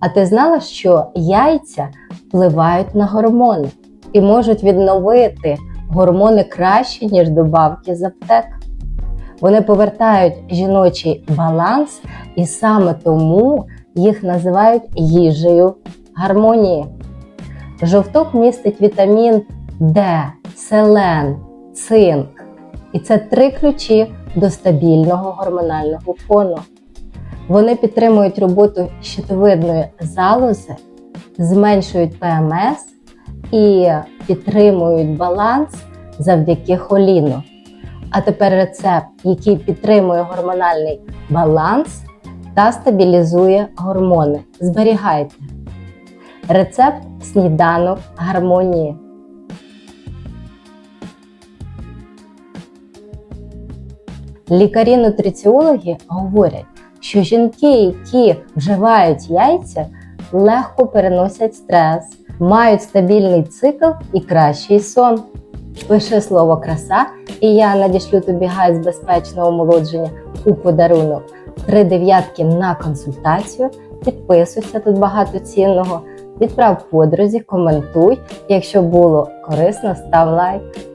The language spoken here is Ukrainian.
А ти знала, що яйця впливають на гормони і можуть відновити гормони краще, ніж добавки з аптек? Вони повертають жіночий баланс, і саме тому їх називають їжею гармонії. Жовток містить вітамін Д, селен, цинк. І це три ключі до стабільного гормонального фону. Вони підтримують роботу щитовидної залози, зменшують ПМС і підтримують баланс завдяки холіну. А тепер рецепт, який підтримує гормональний баланс та стабілізує гормони. Зберігайте. Рецепт сніданок гармонії. Лікарі-нутриціологи говорять, що жінки, які вживають яйця, легко переносять стрес, мають стабільний цикл і кращий сон. Пиши слово краса, і я надішлю тобі гайд з безпечного омолодження у подарунок. Три дев'ятки на консультацію. Підписуйся тут багато цінного. Відправ подрузі, коментуй. Якщо було корисно, став лайк.